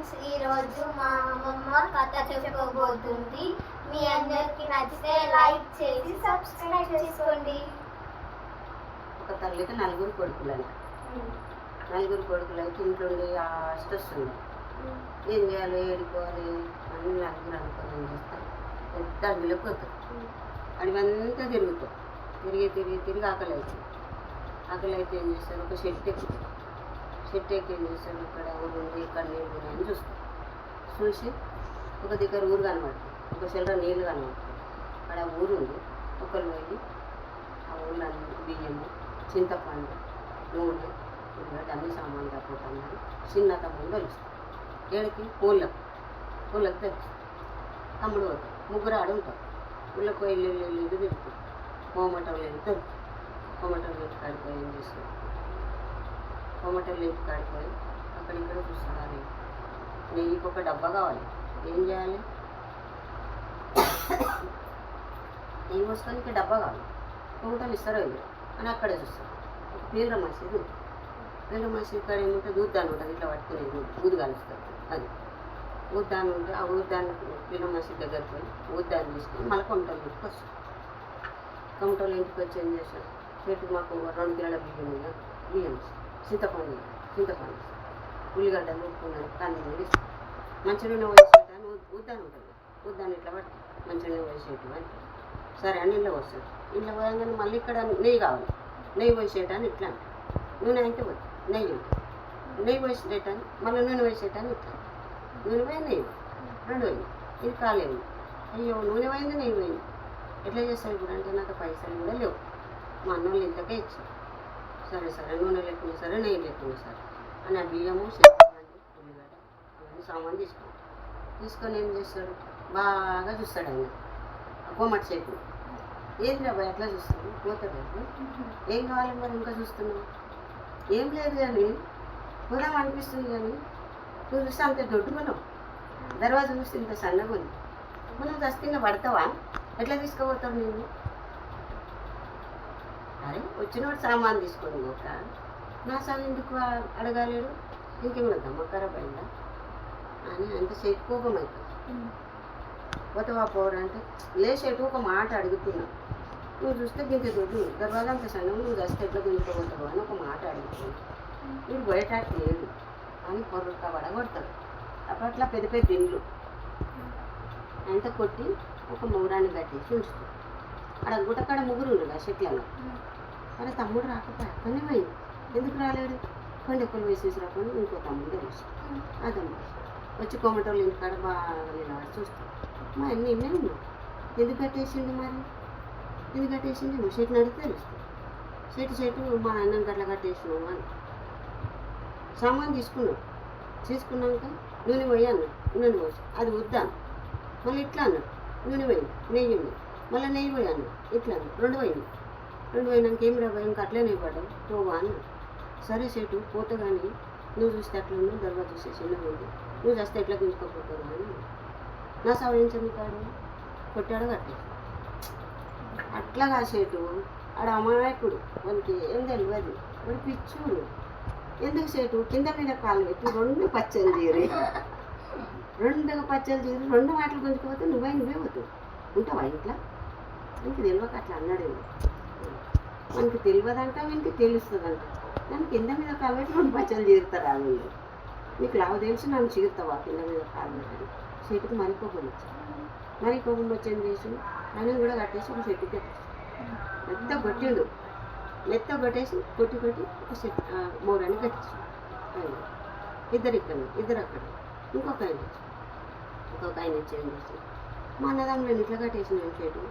Friends ఈ రోజు మా అమ్మమ్మ కథ చెప్పుకోబోతుంది. మీ అందరికి నచ్చితే లైక్ చేసి సబ్స్క్రైబ్ చేసుకోండి. ఒక తల్లికి నలుగురు కొడుకులంట నలుగురు కొడుకులకి ఇంట్లో ఉండి ఆస్ట్ వస్తుంది ఏం చేయాలి ఏడుకోవాలి అని నలుగురు అనుకొని ఏం చేస్తారు. పెద్ద అడవిలోకి పోతారు అడవంతా తిరుగుతాం. తిరిగి తిరిగి తిరిగి ఆకలి అవుతుంది ఆకలి అయితే ఏం చేస్తారు? ఒక షెట్ ఎక్కుతారు షెట్ ఎక్కి ఏం ఇక్కడ ఊరు ఉంది ఇక్కడ నీళ్ళు అని చూస్తారు చూసి ఒక దగ్గర ఊరు కనబడుతుంది ఒక చిల్లర నీళ్ళు కనబడుతుంది అక్కడ ఊరు ఉంది. ఒకరు పోయి ఆ ఊళ్ళో బియ్యము చింతపండు నూనె ఉల్లిగడ్డ అన్ని సామాన్లు తప్పుతామని చిన్న తమ్ముడు తెలుస్తుంది ఏడికి? పూలకు పూలకు తెలుసు తమ్ముడు పోతాడు. ముగ్గురు ఆడు ఉంటారు. ఊళ్ళకి వెళ్ళి వెళ్ళి వెళ్ళి తిరుగుతారు. లేదు వెళ్తారు. కోమటలు లేదు కాడిపోయి ఏం చేస్తారు? కోమటలు లేపు కాడిపోయి అక్కడ ఇక్కడ చూస్తున్నారు. నెయ్యికి ఒక డబ్బా కావాలి. ఏం చేయాలి? నెయ్యి పోసుకోనికి డబ్బా కావాలి. కోమటలు ఇస్తారో ఇవ్వరు అని అక్కడే చూస్తారు. ఒక మసీదు ఉంది. పీల మసీదు కాడ ఏముంటుంది దాని ఉంటుంది. ఇట్లా పట్టుకునేది దూద్ కాలుస్తారు. అది. ఊద్దాన్ని ఉంటే ఆ ఊద్దాన్ని పీర్ల మసీదు దగ్గరికి పోయి ఊద్దాన్ని తీసుకొని మళ్ళీ కొమటలు ఇంటికి వస్తారు. కొమటలు ఇంటికి వచ్చి ఏం చేస్తారు? చెట్టు మాకు రెండు కిలోల బియ్యం ఉంది? బియ్యం చింతపండు చింతపండు ఉల్లిగడ్డలు నూరుకున్నాను కంది వేసి మంచి నూనె వేసేటాన్ని ఉద్దాను ఉంటుంది. ఉద్దాను ఇట్లా పట్టి మంచి నూనె వేసేటు సరే అని ఇంట్లో వస్తాడు ఇంట్లో పోయంగానే మళ్ళీ ఇక్కడ నెయ్యి కావాలి. నెయ్యి పోసేటాను ఇట్లా నూనె అయితే వద్దు నెయ్యి నెయ్యి పోసేటాను మళ్ళీ నూనె వేసేటాను ఇట్లా నూనె పోయి నెయ్యి పోయి. రెండు పోయింది. ఇది కాలేదు అయ్యో నూనె పోయింది నెయ్యి పోయింది. ఎట్లా చేస్తారు ఇప్పుడు అంటే నాకు పైసలు కూడా లేవు. మా అన్నోళ్ళు ఇంతకే ఇచ్చారు. సరే సరే నూనె లేకుండా సరే. నెయ్యి లేకుండా సరే అని ఆ బియ్యము ఉల్లిగడ్డ అవన్నీ సామాన్ తీసుకుంటాం తీసుకొని ఏం చేస్తాడు? బాగా చూస్తాడు ఆయన. కోమటి చేతులు ఏది రాబోయ్ ఎట్లా చూస్తాడు. పోతాడు ఏం కావాలి మరి ఇంకా చూస్తున్నావు ఏం లేదు కానీ పోదాం అనిపిస్తుంది కానీ నువ్వు చూస్తే అంత దొడ్డుకున్నావు దర్వాజా చూస్తే ఇంత సన్నగా ఉంది. మనం దస్తిగా పడతావా? ఎట్లా తీసుకుపోతావు నేను అరే వచ్చినోడు సామాన్ తీసుకొని పోక నా సాగు ఎందుకు అడగాలేడు? ఇంకేమైనా ఖరాబ్ అయిందా అని అంత కోపం అవుతుంది పోతావా పోరా అంటే లేచేటు ఒక మాట అడుగుతున్నా. నువ్వు చూస్తే గింత దొడ్డు తర్వాత అంత సన్నం నువ్వు దస్తే ఎట్లా గుంజుకోబోతావు అని ఒక మాట అడుగుతున్నా. వీడు బయటకు లేడు. అని పొరక పడగొడతాడు అప్పట్లో పెద్ద పెద్ద ఇండ్లు అంత కొట్టి ఒక మూరాన్ని కట్టేసి ఉంచుతాడు. అక్కడ గుట్టకాడ ముగ్గురు ఉండడు ఆ చెట్లలో అరే తమ్ముడు రాకపోయా కొన్ని పోయింది ఎందుకు రాలేడు? కొండ ఒక్కరు వేసేసి రాకుండా ఇంకో తమ్ముడు తెలుసు. అదమ్మా వచ్చి కొమ్మటోళ్ళు ఇంటికాడ బాగా నిలబడి చూస్తాం మా అన్ని ఇన్నే ఎందుకు కట్టేసిండు మరి? ఎందుకు కట్టేసిండు? నువ్వు నడితే అడిగితే తెలుస్తుంది. చెట్టు చెట్టు మా అన్నం గట్ల కట్టేసినావు అని. సామాన్ తీసుకున్నావు. తీసుకున్నాక నూనె పోయి నూనె పోసి అది వద్దాను మళ్ళీ ఇట్లా అన్నా నూనె పోయింది నెయ్యి ఉంది. మళ్ళీ నెయ్యి పోయి అన్నాడు. ఇట్లా రెండు పోయింది. రెండు పోయినాక ఏం రా ఇంకా అట్లనే పడ్డావు పోవా అని. సరే సెటు పోతే కానీ నువ్వు చూస్తే అట్లా ఉన్నావు దర్వా చూస్తే చిన్నగా ఉంది నువ్వు చేస్తే ఎట్లా గుంజుకోపోతావు అని. నా సవరించండి కాడు కొట్టాడు కట్టే అట్లా కాసేటు ఆడ అమాయకుడు. వానికి ఏం తెలియదు వాడు పిచ్చుడు. ఎందుకు సేటు? కింద మీద కాలు పెట్టి రెండు పచ్చలు తీరి. రెండు పచ్చలు తీరి రెండు మాటలు గుంజుకోపోతే నువ్వే నువ్వే పోతావు. ఉంటావా ఇంట్లో? ఇంక తెలియక అట్లా అన్నాడు ఏమో. మనకి తెలియదంట వీనికి తెలుస్తుందంట. నన్ను కింద మీద కాలు మనం బచ్చలు పచ్చలు ఆ వీళ్ళు? నీకు లావు తెలిసి నన్ను చీరుతావా కింద మీద కాలు పెట్టి చెట్టుకి మరి కోపం వచ్చి మరి చేసి నన్ను కూడా కట్టేసి ఒక చెట్టుకి కట్టేసి మెత్త కొట్టిండు. మెత్త కొట్టేసి కొట్టి కొట్టి ఒక చెట్టు మూడని కట్టించాడు. ఇద్దరు ఇక్కడ ఇద్దరు అక్కడ. ఇంకొక ఆయన ఇంకొక ఆయన వచ్చి ఏం చేసి మా అన్నదమ్ములను ఇట్లా కట్టేసి నేను చెట్టు.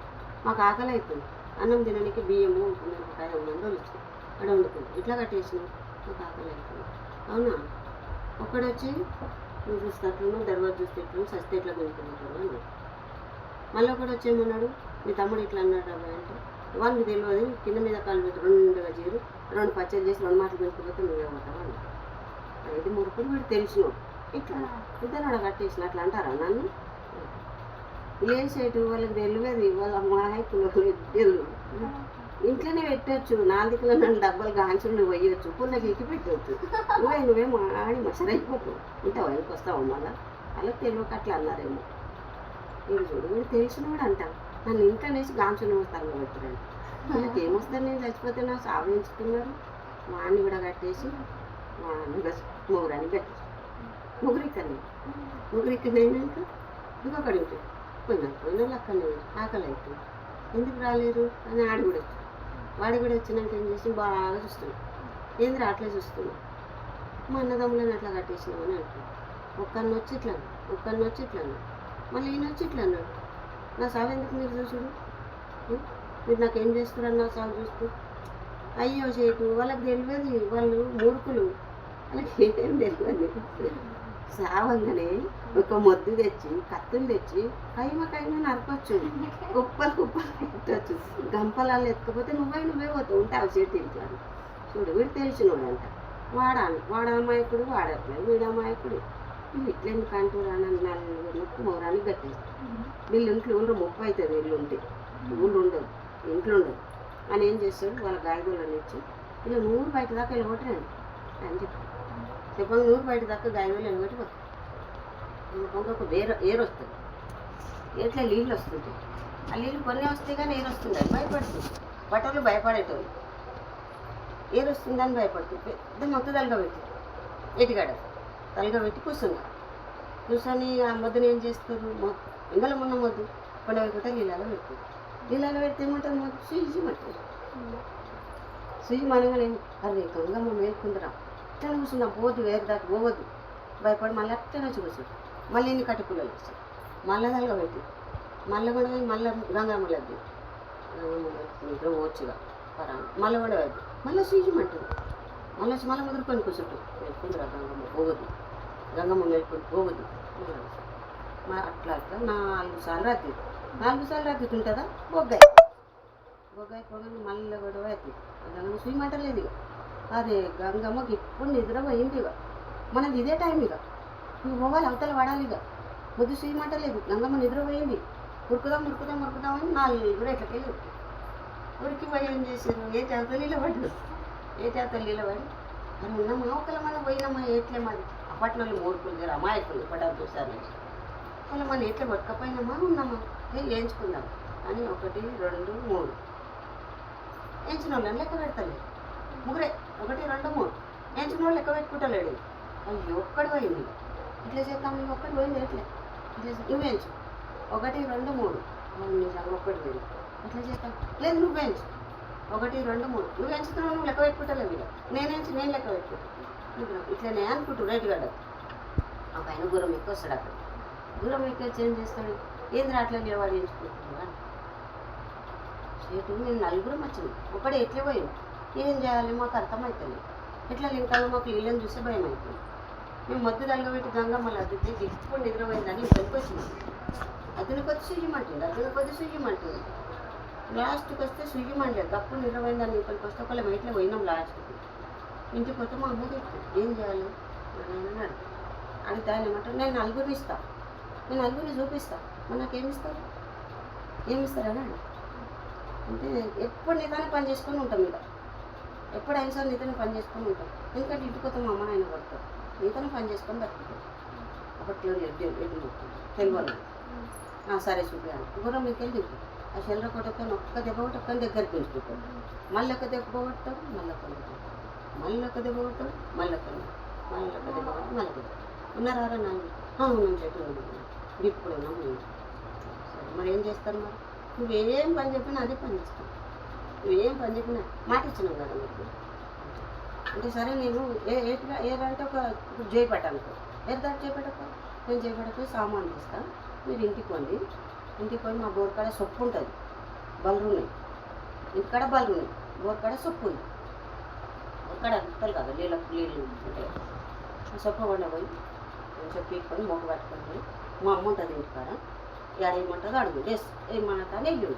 మాకు ఆకలి అవుతుంది అన్నం తినడానికి బియ్యము మిరపకాయ ఉన్నందు వచ్చి అక్కడ వండుకుంది ఇట్లా కట్టేసిన మాకు ఆకలి అవుతుంది అవునా? ఒక్కడొచ్చి నువ్వు చూస్తే అట్లను దర్వాజ చూస్తే ఎట్లను సస్తే ఎట్లా కొనుక్కుంటారు అన్నాడు మళ్ళీ ఒకడు వచ్చేమన్నాడు మీ తమ్ముడు ఇట్లా అన్నాడు అబ్బాయి అంటే వానికి తెలియదు కింద మీద కాలు పెట్టి రెండుగా చేరు రెండు పచ్చడి చేసి రెండు మాటలు పెట్టుకుపోతే నువ్వేమంటావు పోతావు అన్నాడు. అయితే మురుకుడు వీడు తెలిసినావు. ఇట్లా ఇద్దరు అక్కడ కట్టేసిన అట్లా అంటారా నన్ను? లేసేటు వాళ్ళకి తెలియదు. వాళ్ళ మాయకులు తెలియదు ఇంట్లోనే పెట్టచ్చు. నాలుగులో నన్ను డబ్బులు గాంచులు నువ్వు వేయొచ్చు ఎక్కి పెట్టవచ్చు నువ్వే నువ్వేమో ఆడి మసరైపోతావు ఉంటావు వెనక్కి వస్తావు మళ్ళా? అలా తెలియక అట్లా అన్నారేమో. వీడు చూడు వీడు తెలిసినవాడు అంట. నన్ను ఇంట్లోనేసి గాంచులు తల పెట్టాడు వీళ్ళకి ఏమొస్తారు? నేను చచ్చిపోతే నా సావించుకున్నారు వాడిని కూడా కట్టేసి వాడిని ముగ్గురని కట్టేసి ముగ్గురు ఇక్కడ ముగ్గురు ఇక్కడ అయినాక ఇంకొకటి ఉంటుంది పోయినా అక్కడనే ఆకలి అవుతుంది ఎందుకు రాలేరు? అని ఆడ కూడా వచ్చాడు. వాడి కూడా వచ్చినాక ఏం చేసి బాగా చూస్తున్నాం ఏంది రాట్లే చూస్తున్నాం మా అన్నదమ్ములను అట్లా కట్టేసినాం అని అంటున్నాం ఒక్కరిని వచ్చి ఇట్లా ఒక్కరిని వచ్చి ఇట్లా మళ్ళీ ఈయన వచ్చి ఇట్లా అన్నాడు. నా సాగు ఎందుకు మీరు చూసుడు? మీరు నాకేం చేస్తున్నారు? నా సాగు చూస్తూ. అయ్యో చేటు వాళ్ళకి తెలియదు. వాళ్ళు మూర్ఖులు. వాళ్ళకి ఏం తెలియదు. సావంగానే ఒక మొద్దు తెచ్చి కత్తులు తెచ్చి కైమ కైమ నరకొచ్చు. కుప్పలు కుప్పలు పెట్టచ్చు. గంపలాలు ఎత్తుకపోతే నువ్వే నువ్వే పోతావు ఉంటావు చెట్టు ఇంట్లో చూడు వీడు తెలిసినోడంట. వాడాలి వాడమాయకుడు వాడట్లేదు వీడమాయకుడు నువ్వు ఇట్లెందుకు ఇట్లా ఎందుకు అంటారు అని మోరానికి వీళ్ళు ఇంట్లో ఉండరు ముప్పు అవుతుంది వీళ్ళు ఉంటే. ఊళ్ళు ఉండదు ఇంట్లో ఉండదు అని ఏం చేస్తాడు? వాళ్ళ గాయకులను ఇచ్చి ఇలా నూరు బయట దాకా వెళ్ళగొట్టరండి అని చెప్పి చెప్పంగా నూరు బయట దాకా గాయకులు వెళ్ళగొట్టి పోతారు. ఇంకొక వేరు ఏరు వస్తుంది. ఎట్లా నీళ్ళు వస్తుంటాయి. ఆ నీళ్ళు కొన్ని వస్తాయి కానీ ఏరు వస్తుంది భయపడుతుంది బట్టలు భయపడేటోళ్ళు. ఏరు వస్తుందని భయపడుతుంది పెద్ద మొత్తం తలగబెట్టి ఎటుగాడ తలగబెట్టి కూర్చున్నా. కూర్చొని ఆ మొద్దును ఏం చేస్తారు? ఇందులో ఉన్న మొద్దు కొండ కూడా నీళ్ళలో పెడుతుంది నీళ్ళలో పెడితే ఏమంటారు? మొద్దు సుయిజీ అంటారు సూచి మనగానే అరే గంగమ్మ మేల్కుందరా. అట్లా కూర్చుందాం పోదు వేరు దాకా పోవద్దు. భయపడి మళ్ళీ అట్లనే వచ్చి కూర్చుంటాం మళ్ళీ ఇన్ని కట్టుకుల్లలు వస్తాడు మళ్ళీ దానిలో పెట్టి మళ్ళీ కూడా మళ్ళీ గంగమ్మ లేదు నిద్ర పోవచ్చుగా పరా మళ్ళీ కూడా వద్దు మళ్ళీ సీజమంటుంది మళ్ళీ వచ్చి మళ్ళీ ముదురుకొని కూర్చుంటాం మేల్కుందిరా గంగమ్మ పోవద్దు. గంగమ్మ వెళ్ళిపోయి పోవద్దు. మళ్ళీ అట్లా అట్లా నాలుగు సార్లు రాత్రి. నాలుగు సార్లు రాత్రి ఉంటుందా బొగ్గాయి. బొగ్గాయి పోగానే మళ్ళీ కూడా అవుతుంది గంగమ్మ సీమంటలేదు ఇక అరే గంగమ్మకి ఇప్పుడు నిద్ర పోయింది ఇక. మనది ఇదే టైం ఇక. నువ్వు పోవాలి అవతల పడాలి ఇక. ముద్దు చేయమంటలేదు గంగమ్మ నిద్ర పోయింది. ఉరుకుదాం ఉరుకుదాం ఉరుకుదాం అని నాలుగు రేట్లకి వెళ్ళి ఉరికి పోయి ఏం చేశారు ఏ చేత నిలబడ్డారు ఏ చేత నిలబడి అని ఉన్నామా ఒకళ్ళ మనం పోయినామా? ఎట్లే మరి? అప్పట్లో మూర్ఖులు మూడుకులు జర అమాయకులు పడ్డారు చూసారు వాళ్ళ మన ఎట్లా పట్టుకపోయినామా ఉన్నామా? ఏ వేయించుకుందాం అని ఒకటి రెండు మూడు. వేయించిన వాళ్ళని లెక్క పెడతలేదు. ముగ్గురే. ఒకటి రెండు మూడు. నేను వాళ్ళు లెక్క పెట్టుకుంటలేడు. అయ్యో ఒక్కడు పోయింది. ఇట్లా చేద్దాం నువ్వు ఒక్కటి పోయింది ఎట్లే ఇట్లా నువ్వు పెంచు ఒకటి రెండు మూడు. అవును నిజంగా ఒక్కటి పోయింది. ఎట్లా చేద్దాం. లేదు నువ్వు పెంచు ఒకటి రెండు మూడు. నువ్వు ఎంచుతున్నావు నువ్వు లెక్క పెట్టుకుంటలేవు ఇక. నేను ఎంచి నేను లెక్క పెట్టుకుంటా. ఇట్లనే అనుకుంటూ రైట్ గడ్డ ఆ పైన గురం ఎక్కువ వస్తాడు అక్కడ. గురం ఎక్కువ వచ్చి ఏం చేస్తాడు? ఏంది అట్లా లేవాడు ఎంచుకుంటున్నావా చేటు నేను నలుగురం వచ్చింది ఒకడే ఎట్లే పోయింది ఏం చేయాలి? మాకు అర్థమవుతుంది ఎట్లా లింకాలో మాకు నీళ్ళని చూసే భయం అవుతుంది మేము మద్దు తలగబెట్టి మళ్ళీ అద్దితే ఇప్పుడు నిద్రపోయిందని ఇక్కడికి వచ్చింది అతనికి వచ్చి సుయ్యమంటుంది అతనికి వచ్చి సుయ్యమంటుంది లాస్ట్కి వస్తే సుయ్యమండలేదు తప్పు నిద్రపోయిందని ఇక్కడికి వస్తే ఒకళ్ళ బయటలో పోయినాం లాస్ట్కి. ఇంటికి పోతే మా అమ్మ చెప్తుంది ఏం చేయాలి? మా నాయన అన్నాడు అడిగితే ఆయన ఏమంటారు? నేను నలుగురిని ఇస్తా. నేను నలుగురిని చూపిస్తా. మరి నాకు ఇస్తారు? ఏమిస్తారని అంటే ఎప్పుడు నిదానే పని చేసుకొని ఉంటాం ఇక. ఎప్పుడైనా సార్ సరే నీతోనే పని చేసుకొని ఉంటాం. ఎందుకంటే ఇంటికి పోతే మా అమ్మ నాయన పడతారు నీతోనే పని చేసుకొని బతుకుతాం అప్పట్లో ఎడ్డు తెలుగు సరే చూపించాను గుర్రం మీకేం తింటాం ఆ శరీర కొట్టకొని ఒక్క దెబ్బ కొట్టి ఒక్కని దగ్గర పెంచుకుంటాం. మళ్ళీ ఒక దెబ్బ కొట్టాడు మళ్ళీ ఒక మళ్ళీ ఒక దెబ్బ కొట్టాడు మళ్ళీ ఒక మళ్ళీ ఒక దెబ్బ కొట్టి మళ్ళీ ఒక దెబ్బ ఉన్నారా నాన్న అవును చెప్పి ఇప్పుడు ఉన్నాం సరే మరి ఏం చేస్తారు మరి? నువ్వేం పని చెప్పినా అదే పని చేస్తాను ఏం పని చెప్పినా మాట ఇచ్చినావు కదా మీకు అంటే సరే నేను ఏ ఏదంటే ఒక ఇప్పుడు జయపేట అనుకో ఏదంటే జయపేటకు నేను జయపేటకు సామాన్ తీస్తాను మీరు ఇంటికి పోండి. ఇంటికి పోయి మా బోర్కాడ సొప్పు ఉంటుంది. బలరు ఉన్నాయి. ఇంటికాడ బలరు ఉన్నాయి. సొప్పు ఉంది. అక్కడ అంటారు కదా నీళ్ళ నీళ్ళు ఉంటాయి. సొప్పు కొండ పోయి కొంచెం పీక్కొని మూట పట్టుకొని పోయి మా అమ్మ ఉంటుంది ఇంటికాడ. ఏడేమంటుందో అడుగు. ఎస్ ఏమన్నా కానీ వెళ్ళి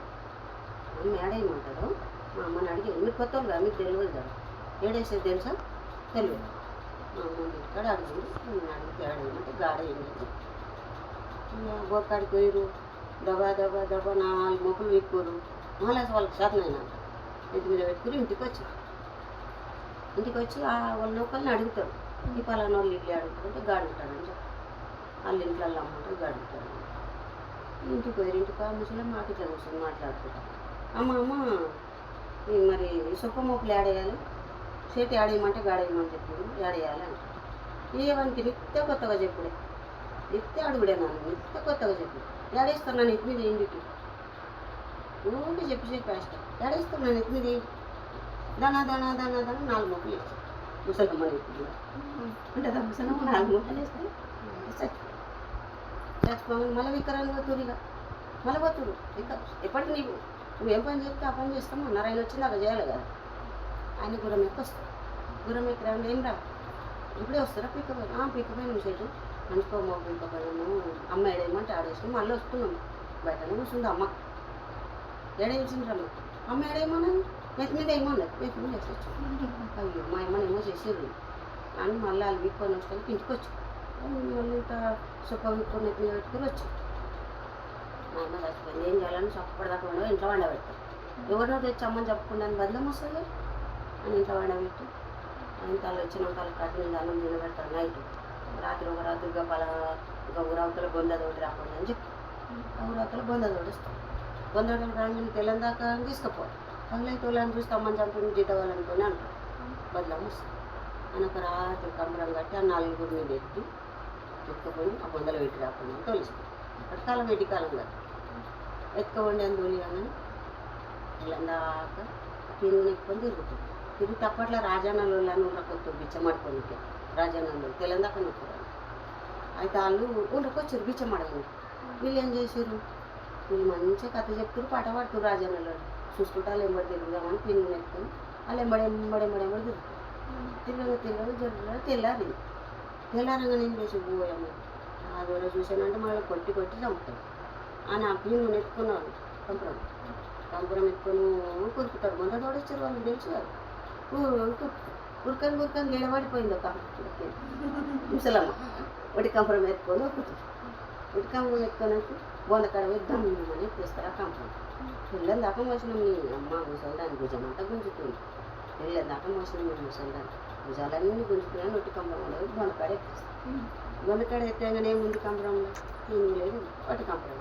అమ్మ ఏడేయమంటుందో మా అమ్మని అడిగి మీరు కొత్త వాళ్ళు కదా మీకు తెలియదు కదా. ఏడేసేది తెలుసా? తెలియదు మా అమ్మని ఇక్కడ అడిగింది నేను అడిగితే ఏడేయమంటే గాడ వేయండి గోకాడికి పోయిరు దబా దబా దబా నాలుగు మొక్కలు విప్పుకోరు మళ్ళీ వాళ్ళకి శాతం ఇంటి మీద పెట్టుకుని ఇంటికి వచ్చి ఇంటికి వచ్చి ఆ వాళ్ళ ఒకరిని అడుగుతారు. ఈ పలానా వాళ్ళు ఇల్లు అడుగుతుంటే గాడి చెప్పి వాళ్ళ ఇంట్లో గాడి ఉంటారు. ఇంటికి పోయి ఇంటికి ఆ ముసలి మాకు ఇట్లా కూర్చొని మాట్లాడుకుంటాం. అమ్మ అమ్మ ఈ మరి సొప్ప మొప్పులు ఏడేయాలి చేతి ఆడేయమంటే గాడేయమని చెప్పింది ఏడేయాలి అంట. ఏవనికి నిత్య కొత్తగా చెప్పుడే. నిత్య అడుగుడే నన్ను నిత్య కొత్తగా చెప్పు. ఏడేస్తున్నాను ఎత్తి మీద ఏంటి ఊరికి చెప్పి చెప్పి ఇష్టం ఏడేస్తున్నాను ఎత్తి మీద ఏంటి దానా దానా దానా దానా నాలుగు మొక్కలు వేసి ముసలమ్మ మీద అంటే ముసలమ్మ నాలుగు మొక్కలు వేస్తే? చచ్చి చచ్చిపోమని మళ్ళీ పోతురు ఇక. మళ్ళీ పోతురు ఇక ఎప్పటికి నీకు మేము పని చెప్తే ఆ పని చేస్తాము అన్నారు ఆయన వచ్చింది అక్కడ చేయాలి కదా. ఆయన గురం ఎక్కి వస్తాడు గురం ఎక్కి రాండి ఏం రా? ఇప్పుడే వస్తారా? పిక్కపోయి ఆ పిక్కపోయినాం సైటు అనుకోమో పిక్కపోయినాము అమ్మ ఏడేయమంటే ఆడేసినాం మళ్ళీ వస్తున్నాము బయటనే కూర్చుంది అమ్మ. ఏడేసిండ్రమ్మ అమ్మ ఏడేయమన్నది? నెత్తి మీద ఏమన్నది? నెత్తి మీద వేసొచ్చు అయ్యో మా అమ్మని ఏమో చేసేది అని మళ్ళీ వాళ్ళు విక్కొని వచ్చి ఇంటికి వచ్చి మళ్ళీ ఇంకా సొప్ప విక్కొని నెత్తి మీద పెట్టుకుని వచ్చి. మా అమ్మ చచ్చిపోయింది ఏం చేయాలని చప్పటిదాకా ఉండవు ఇంట్లో వండబెడతాం ఎవరినో తెచ్చి చెప్పకుండా చెప్పుకున్నాను బంధం వస్తుంది అని ఇంట్లో వండబెట్టి. ఇంత వచ్చిన వాళ్ళు కట్టిన అన్నం తినబెడతాను నైట్. రాత్రి ఒక రాత్రి ఇక గౌరవతల ఇక ఊరవతల బొంద తోటి అని చెప్పి. గౌరవతల ఊరవతల బొంద తోడిస్తాం బొంద తోటి రాగానే తెల్లం దాకా తీసుకుపో. పగలైతే వాళ్ళని చూస్తామని అమ్మని చంపి జీత వాళ్ళనుకొని అంటారు బదులమ్మ వస్తుంది అని ఒక రాత్రి కంబరం కట్టి ఆ నాలుగు మీద ఎత్తి ఎత్తుకొని ఆ బొందలు పెట్టి రాకుండా తోలిస్తాం. అక్కడ కాలం పెట్టి కాలం కదా ఎత్తుకోండి అని తోలి కానీ తెల్లం దాకా తిరుగు ఎక్కుకొని తిరుగుతుంది. తిరిగి అప్పట్లో రాజానాలు అని ఊళ్ళకొత్తు బిచ్చమడుకోనికి రాజానాలు తెలంగాణ నొక్కుతారు అయితే వాళ్ళు ఊళ్ళకి వచ్చారు బిచ్చమడగని వీళ్ళు ఏం చేశారు వీళ్ళు మంచిగా కథ చెప్తారు పాట పాడుతారు రాజానాలు చూసుకుంటా వాళ్ళు ఎంబడి తిరుగుదామని పిన్ను నెట్టుకొని వాళ్ళు ఎంబడి ఎంబడి ఎంబడి ఎంబడి తిరుగుతారు. తిరగగా తిరగగా జరగగా తెల్లారి తెల్లారంగా నేను చేసి పోయాము ఆ రోజు చూసానంటే మళ్ళీ కొట్టి కొట్టి చంపుతాడు అని ఆ పిన్ను నెట్టుకున్నాడు కంపురం. కంపురం ఎత్తుకొని కొరుకుతారు. మొన్న తోడొచ్చారు వాళ్ళు తెలుసు కదా. ఉరకని ఉరకని నిలబడిపోయింది ఒక ముసలమ్మ. ఒకటి కంపురం ఎత్తుకొని ఉరుకుతుంది ఒకటి కంపురం ఎత్తుకొని వచ్చి కడ వేద్దాం అని తెస్తారు ఆ కంపురం. పిల్లలు దాకా మోసిన మీ అమ్మ ముసలిదాన్ని భుజం అంతా గుంజుతుంది. పిల్లలు దాకా మోసిన మీ ముసలిదాన్ని. భుజాలన్నీ గుంజుతున్నాను ఒట్టి కంపరం ఉండదు. బొంద కాడ ఎత్తేస్తాను బొంద కాడ ముందు కంపరంలో నేను లేదు. ఒకటి కంపరం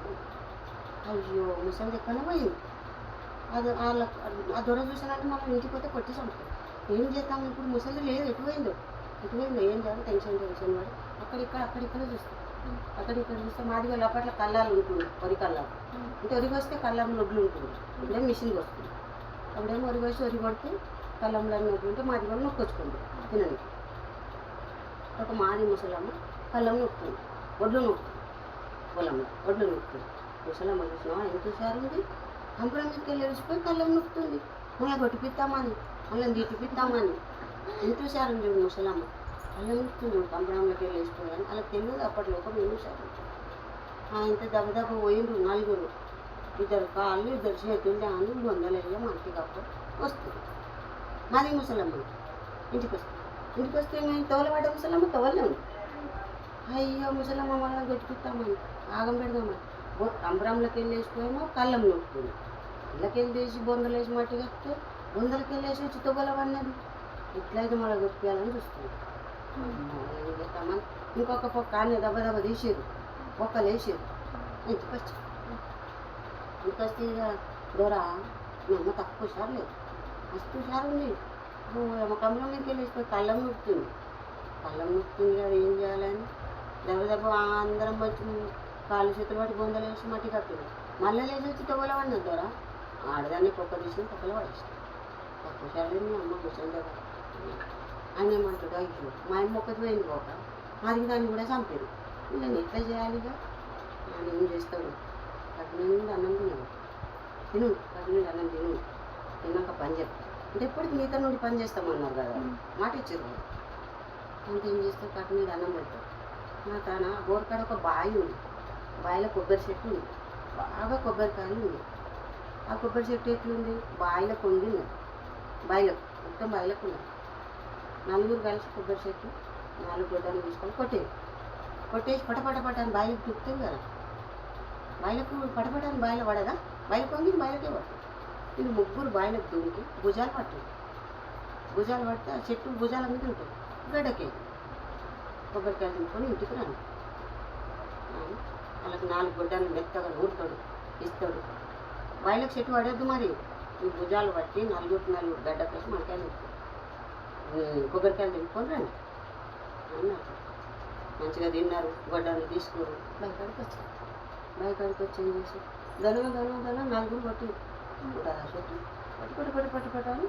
అయ్యో ముసలి ఎక్కడనే పోయింది. అది వాళ్ళ ఆ దొర చూసానంటే మనం ఇంటికి పోతే కొట్టేసి చంపుతాం ఏం చేస్తాం ఇప్పుడు? ముసలి లేదు ఎటు పోయిందో? ఎటు పోయిందో? ఏం చేయాలి? టెన్షన్ టెన్షన్ పడి అక్కడిక్కడ అక్కడిక్కడ చూస్తాం. అక్కడిక్కడ చూస్తే మాది లోపల అప్పట్లో కళ్ళాలు ఉంటుంది వరి కళ్ళాలు. అంటే వరి వస్తే కళ్ళం నొడ్లు ఉంటుంది ఇప్పుడేం మిషన్కి వస్తుంది అప్పుడేమో వరి వేసి వరి కొడితే కళ్ళంలో నొడ్లు ఉంటే మాది కూడా నొక్కొచ్చుకుంది తినండి ఒక మాది ముసలమ్మ కళ్ళం నొక్కుతుంది ఒడ్లు నొక్కుతుంది. పొలంలో ఒడ్లు నొక్కుతుంది. ముసలమ్మ చూసినావా ఎంత హుషారు ఉంది కంపరం మీదకి వెళ్ళిపోయి కళ్ళం నొక్కుతుంది మళ్ళీ కొట్టిపిస్తామని మళ్ళీ తీటిపిస్తామని ఎంత హుషారు ఉంది చూడు ముసలమ్మ? కళ్ళం నొక్కుతుంది చూడు కంపరంలోకి అని అలా తెలియదు అప్పట్లో ఒక మేము సార్ ఇంత దెబ్బ పోయిండ్రు నలుగురు. ఇద్దరు కాళ్ళు ఇద్దరు చేతులు అని బొందలు మనకి కప్ప వస్తుంది. మాది ముసలమ్మ. ఇంటికి వస్తుంది ఇంటికి వస్తే మేము తోలబడ్డ ముసలమ్మ తోలే అయ్యో ముసలమ్మ మళ్ళీ కొట్టుకుంటామని ఆగం పెడదామని. అంబరంలోకి వెళ్ళేసిపోయేమో కళ్ళం నొక్కుతుంది కళ్ళకి వెళ్ళేసి బొందలు మట్టి కడితే బొందలకి వెళ్ళేసి వచ్చి తొగలవన్నది ఇట్లయితే మళ్ళీ కొట్టుకోవాలని చూస్తున్నాం. అమ్మో, ఇంకొక పక్క అన్ని దెబ్బ దెబ్బ తీసారు ఒక్కలు వేసారు ఇంటికి వచ్చి ఇంటికి వస్తే ఇక దొర మీ అమ్మ తక్కువ సార్ లేదు. మస్తు సార్ ఉంది. మా కమలం మీదకి వెళ్ళేసిపోయి కళ్ళం నొక్కుతుంది కళ్ళం నొక్కుతుంది కదా ఏం చేయాలని? దెబ్బ దెబ్బ అందరం మంచి కాళ్ళు చేతులు పట్టి బొందలు వేసి మట్టి కప్పింది మళ్ళీ లేచి వచ్చి పడినది దొర ఆడదాన్ని కుక్క తీసి కుక్కలు పడేస్తాం తక్కువ హుషారు మీ అమ్మ కూర్చొని దగ్గర ఆయన ఏమంటాడు? అయ్యో మా అమ్మ ఒక్కటి పోయింది పోక అది దాన్ని కూడా చంపారు. నేను ఎట్లా చేయాలిగా ఆయన ఏం చేస్తాడు? కట్టిన నుండి అన్నం తినడు. తిను కట్టిన నుండి అన్నం తిను. తిన్నాక పని చెప్తా అంటే ఎప్పటికి మీతో నుండి పని చేస్తామన్నారు కదా? మాట ఇచ్చారు కదా? అంత ఏం చేస్తావు కట్టిన నుండి అన్నం పెడతావు నా తాన బోర్కాడ ఒక బావి ఉంది. బాయిల కొబ్బరి చెట్టు ఉంది. బాగా కొబ్బరికాయలు ఉంది ఆ కొబ్బరి చెట్టు ఎట్లుంది? బాయిలకు కొండి ఉంది. మొత్తం బాయిలకు ఉన్నాయి. నలుగురు కలిసి కొబ్బరి చెట్టు నాలుగు గొడ్డలు తీసుకొని కొట్టేది. కొట్టేసి పటపట పట బాయిలకు తిప్పుతుంది కదా. బాయిలకు పటపట బాయిల పడదా? బాయిలు కొంగి బాయిలకే పడుతుంది ఇది ముగ్గురు బాయిలకు దూకి భుజాలు పట్టింది భుజాలు పడితే ఆ చెట్టు భుజాల మీద ఉంటుంది. గడ్డకే కొబ్బరికాయలు తినుకొని ఇంటికి రాను. వాళ్ళకి నాలుగు గొడ్డలు మెత్తగా నూరుతాడు ఇస్తాడు. బాయిలకు చెట్టు పడద్దు మరి. ఈ భుజాలు పట్టి నలుగురు నలుగురు గడ్డ కలిసి మనకాయలు కొబ్బరికాయలు తినుకొని రండి. అన్నారు మంచిగా తిన్నారు గొడ్డలు తీసుకోరు. బయకాడికి వచ్చారు బయకాడికి వచ్చి ఏం చేసి దన దన దన నలుగురు పట్టి. చెట్టు. పట్టు పట్టు పట్టు పట్టు పట్టు అని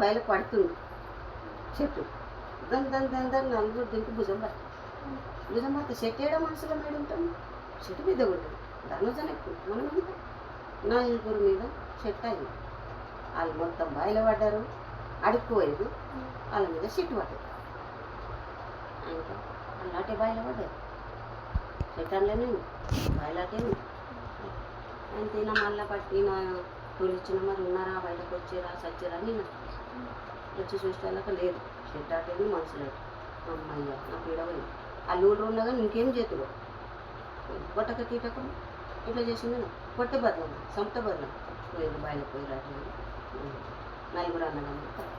బయలకు పడుతుంది. చెట్టు. దాని దాని దాని దాని నలుగురు దింపి భుజం పట్టి. భుజం పడితే చెట్టు ఏడా మనసులో ఉంటాం చెట్టు మీద ఉంటుంది ధనుజన ఎక్కువ మనం ఎంత? మీద చెట్టు అయింది వాళ్ళు మొత్తం బయలు పడ్డారు. అడుక్కుపోయారు వాళ్ళ మీద చెట్టు పడ్డారు ఇంకా అలాంటి బయలు పడ్డారు చెట్టు అందులోనే ఉంది. బయలాటే అంతేనా మళ్ళీ పట్టిన తొలిచిన మరి ఉన్నారా? బయటకు వచ్చారా? సచ్చారా? అని నేను వచ్చి చూసేలాక లేదు. చెట్టాటేమి అటేది మనసు లేదు. అమ్మయ్య నా పీడ పోయింది. ఆ లూడు ఉండగా ఇంకేం చేతులు? కొట్టక తీటక ఇట్లా చేసింది? నా కొట్టే బదలం సంత బదలం. పోయింది బయట పోయి రాజు నలుగురు అన్నదమ్ములు.